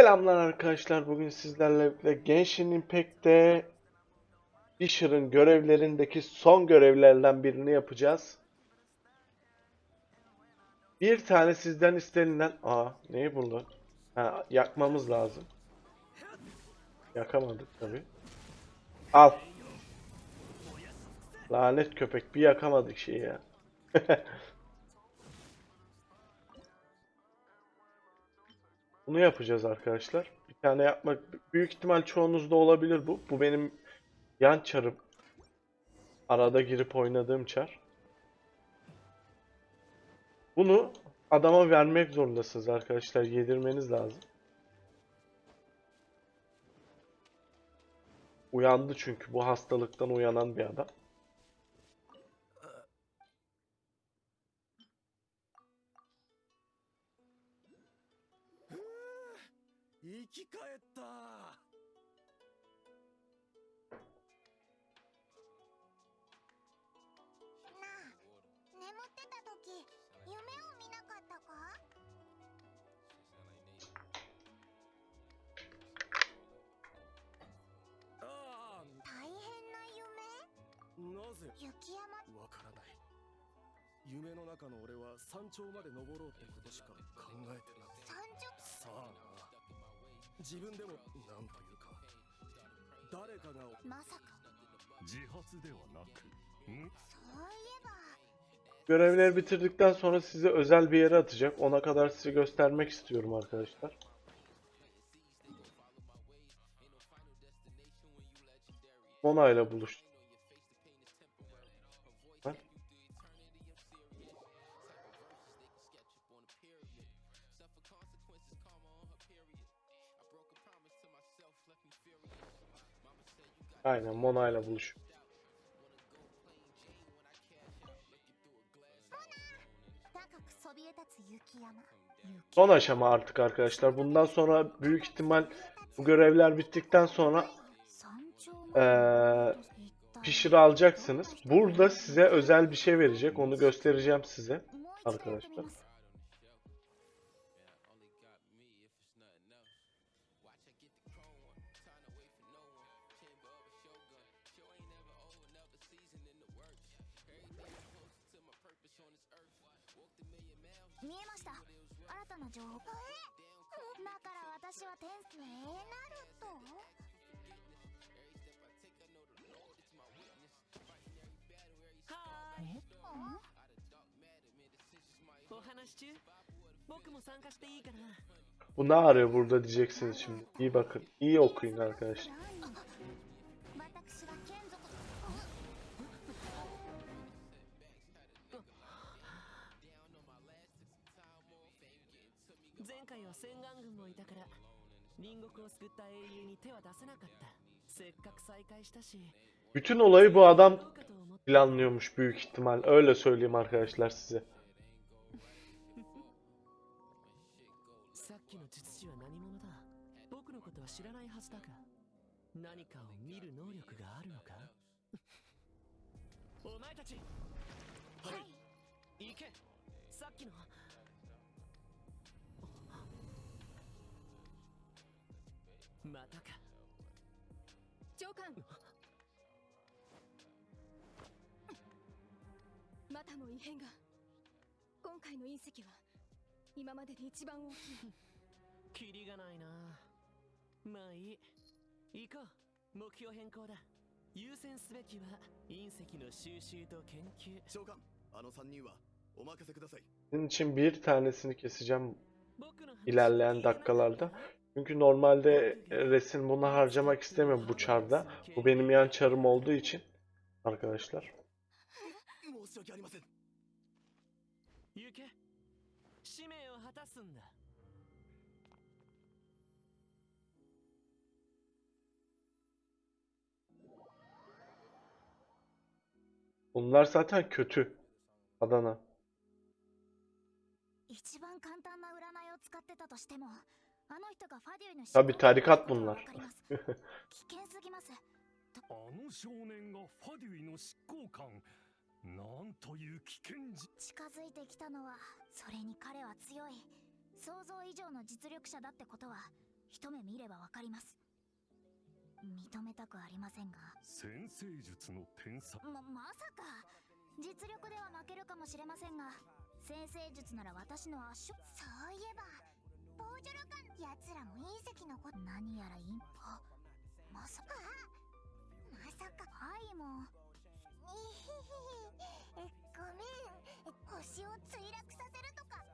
Selamlar arkadaşlar. Bugün sizlerle birlikte Genshin Impact'te Fisher'ın görevlerindeki son görevlerden birini yapacağız. Bir tane sizden istenilen... Aa, neyi buldu? Ha, yakmamız lazım. Yakamadık tabi. Al. Lanet köpek bir yakamadık şeyi ya. Bunu yapacağız arkadaşlar. Bir tane yapmak büyük ihtimal çoğunuzda olabilir bu. Bu benim yan çarım. Arada girip oynadığım çar. Bunu adama vermek zorundasınız arkadaşlar. Yedirmeniz lazım. Uyandı çünkü bu hastalıktan uyanan bir adam. 生き返った。なあ眠ってた時夢を見なかったか？あ大変な夢？あなぜ？雪山？わからない。夢の中の俺は山頂まで登ろうってことしか考えてなくて。山頂？さあな自分でもなんというか誰かがまさか自発ではなくんそういえば Görevleri bitirdikten sonra sizi özel bir yere atacak. Ona kadar size göstermek istiyorum arkadaşlar. Mona ile buluştuk. Aynen Mona ile buluş. Son aşama artık arkadaşlar. Bundan sonra büyük ihtimal bu görevler bittikten sonra ee, pişir alacaksınız. Burada size özel bir şey verecek. Onu göstereceğim size arkadaşlar. 見えました新たな情報えだから私は天使ねえなるとはーいあお話し中僕も参加していいかな Bu ne arıyor burada diyeceksiniz şimdi. İyi bakın. İyi okuyun arkadaşlar. は洗顔軍もいたから隣国を救った英雄に手は出せなかったせっかく再会したし Bütün olayı bu adam どうかと思って planlıyormuş büyük ihtimal. Öyle söyleyeyim arkadaşlar size. さっきの術師は何者だ僕のことは知らないはずだが何かを見る能力があるのかお前たちはい行けさっきの またか。長官。またも異変が。今回の隕石は。今までで一番大きい。キリがないな。まあいい。行こう。目標変更だ。優先すべきは隕石の収集と研究。召喚あの3人は。お任せください。Sizin için bir tanesini keseceğim. 僕の話 ilerleyen dakikalarda. Çünkü normalde e, resim bunu harcamak istemiyorum bu çarda. Bu benim yan çarım olduğu için arkadaşlar. 申し訳ありません行け使命を果たすんだ Bunlar zaten kötü. Adana. 一番簡単な占いを使ってたとしてもあの人がファデュイの Tabi tarikat bunlar. 危険すぎます。あの少年がファデュイの執行官。なんという危険人近づいてきたのはそれに彼は強い。想像以上の実力者だってことは一目見ればわかります。認めたくありませんが。先生術の天才。ままさか。実力では負けるかもしれませんが先生術なら私の圧勝。そういえばボージョロカン奴らも隕石のこと何やらインポ。まさか。まさか。愛も えごめん。星を墜落させるとか。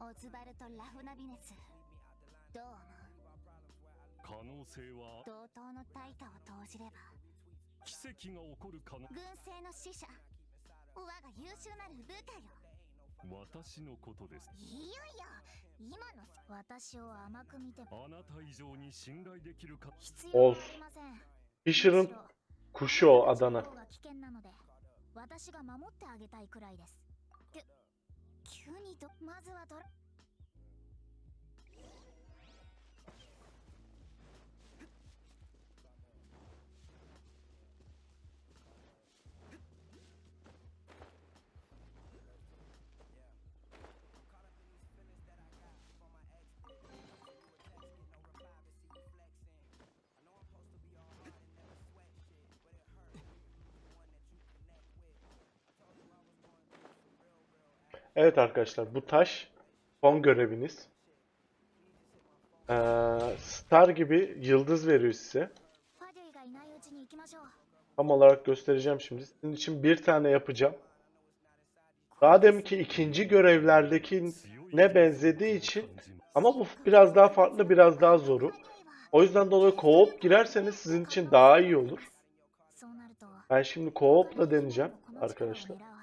オズバルト・ラフナビネス。どう思う可能性は。同等の対価を投じれば。奇跡が起こる可能。軍政の使者。我が優秀なる部下よ私のことです。いやいや今の私を甘く見ても。あなた以上に信頼できるか。必要ありません Fisher'ın kuşu o Adana. 私が危険なので私が守ってあげたいくらいです。きゅ急にとまずはドラ「Evet arkadaşlar bu taş son göreviniz. Ee, star gibi yıldız veriyor size. Tam olarak göstereceğim şimdi. Sizin için bir tane yapacağım. Daha ki ikinci görevlerdeki ne benzediği için ama bu biraz daha farklı biraz daha zoru. O yüzden dolayı co-op girerseniz sizin için daha iyi olur. Ben şimdi coopla deneyeceğim arkadaşlar.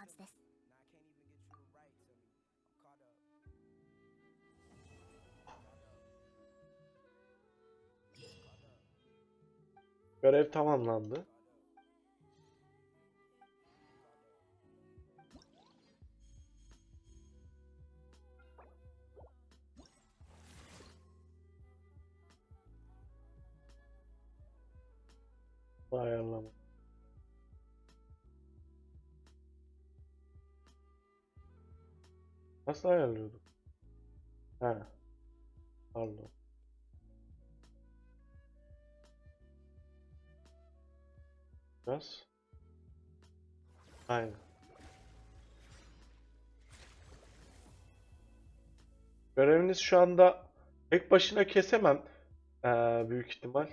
Görev tamamlandı. Ayarlama. Nasıl ayarlıyorduk? He. Pardon. Biraz. Aynen. Göreviniz şu anda tek başına kesemem. Ee, büyük ihtimal.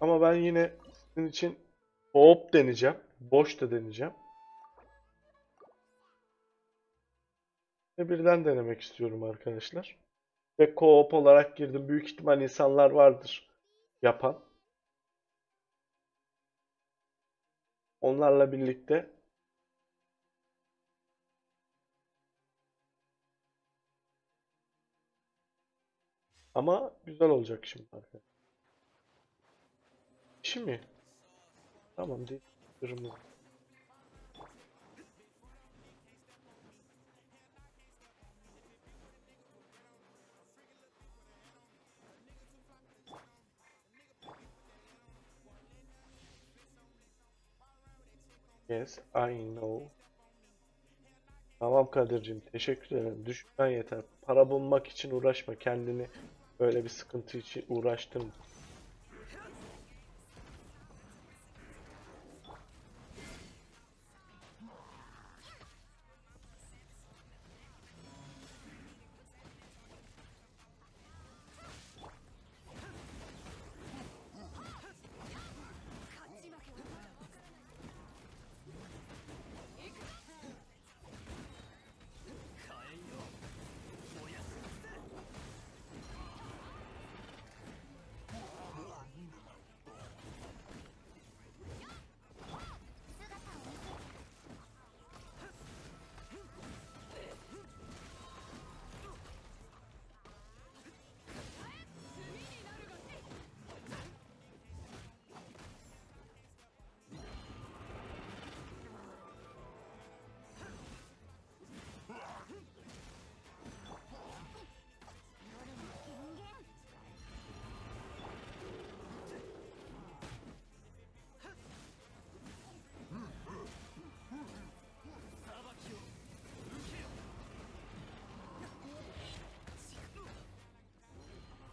Ama ben yine sizin için hop deneyeceğim. Boş da deneyeceğim. Ve birden denemek istiyorum arkadaşlar. Ve co-op olarak girdim. Büyük ihtimal insanlar vardır yapan. Onlarla birlikte ama güzel olacak şimdi arkadaşlar. İşi mi? Tamam değil. Kırmızı. Yes, I know. Tamam Kadir'cim, teşekkür ederim. Düşmen yeter. Para bulmak için uğraşma. Kendini böyle bir sıkıntı için uğraştırma.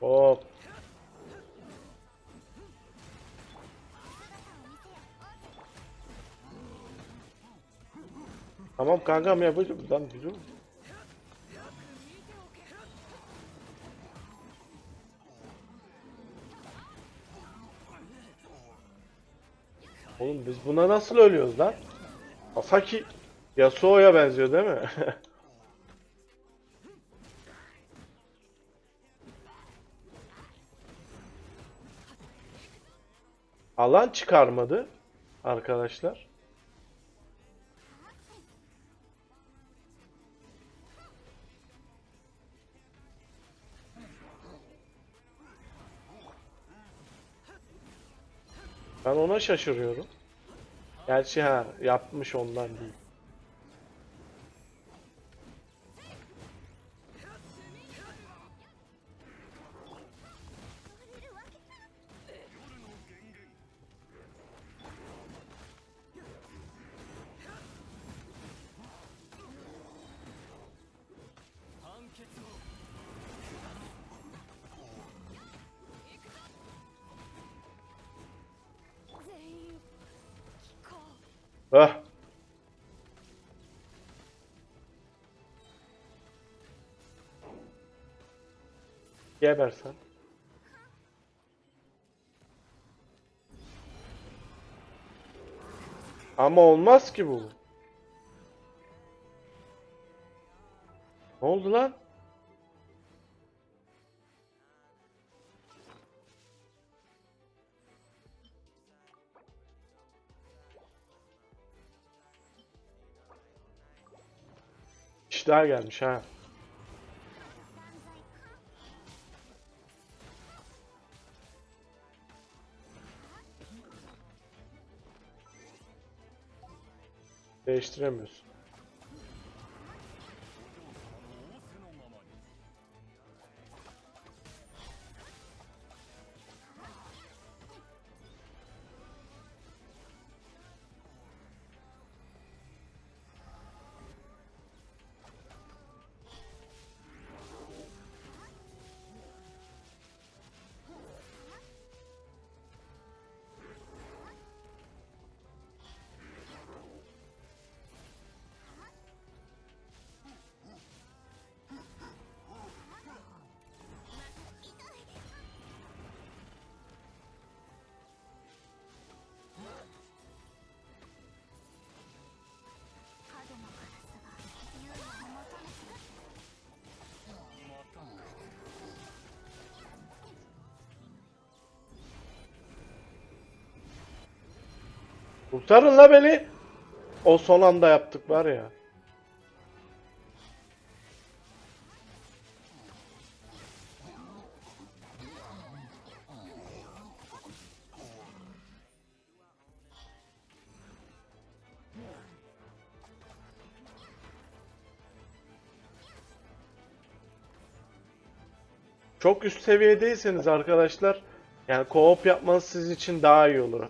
Hop. Tamam kankam yapacağım. Lan güzel. Oğlum biz buna nasıl ölüyoruz lan? Asaki Yasuo'ya benziyor değil mi? Alan çıkarmadı arkadaşlar. Ben ona şaşırıyorum. Gerçi ha yapmış ondan değil. Ah. Geber sen. Ama olmaz ki bu. Ne oldu lan? İş daha gelmiş ha. Değiştiremiyorsun. Kurtarın la beni. O son anda yaptık var ya. Çok üst seviyedeyseniz arkadaşlar yani co-op yapmanız sizin için daha iyi olur.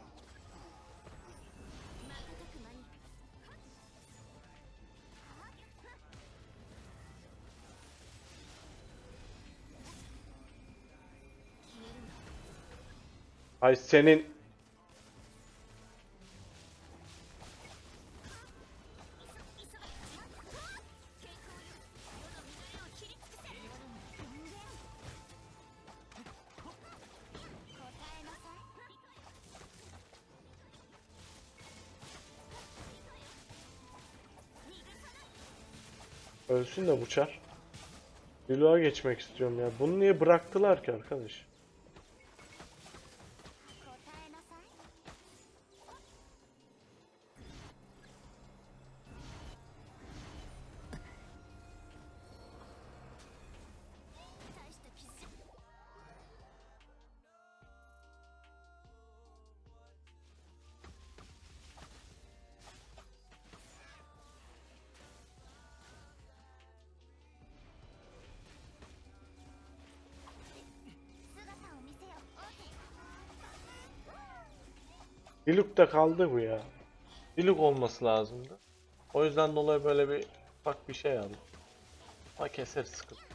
Ay senin ölsün de buçar. Diloğa geçmek istiyorum ya. Bunu niye bıraktılar ki arkadaş? Diluc'ta kaldı bu ya. Diluc olması lazımdı. O yüzden dolayı böyle bir bak bir şey aldım. Ha keseriz sıkıntı.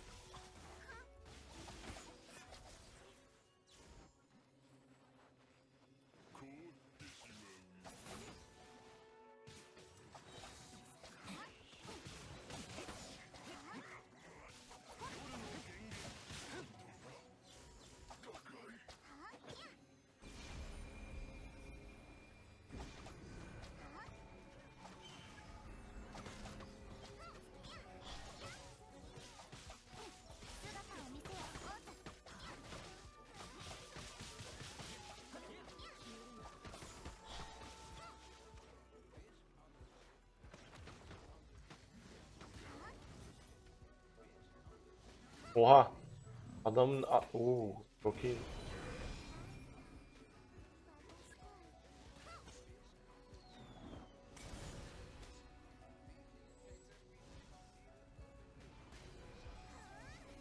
Oha. Adamın Oo, çok iyi.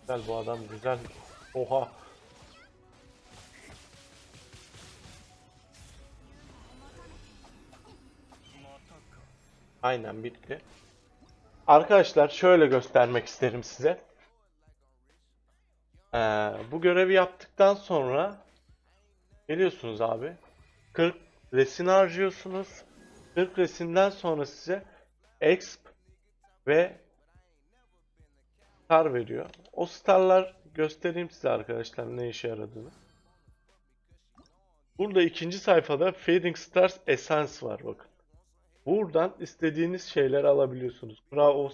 Güzel bu adam güzel. Oha. Aynen bitti. Arkadaşlar şöyle göstermek isterim size. Ee, bu görevi yaptıktan sonra geliyorsunuz abi. 40 resin harcıyorsunuz. 40 resimden sonra size exp ve star veriyor. O starlar göstereyim size arkadaşlar ne işe yaradığını. Burada ikinci sayfada Fading Stars Essence var bakın. Buradan istediğiniz şeyleri alabiliyorsunuz. Bravo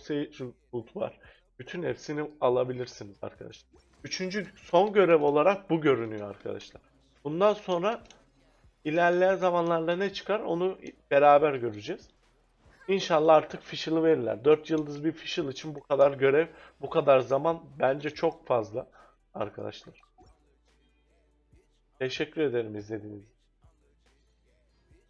Root var. Bütün hepsini alabilirsiniz arkadaşlar. Üçüncü son görev olarak bu görünüyor arkadaşlar. Bundan sonra ilerleyen zamanlarda ne çıkar onu beraber göreceğiz. İnşallah artık Fishil'ı verirler. 4 yıldız bir Fishil için bu kadar görev, bu kadar zaman bence çok fazla arkadaşlar. Teşekkür ederim izlediğiniz için.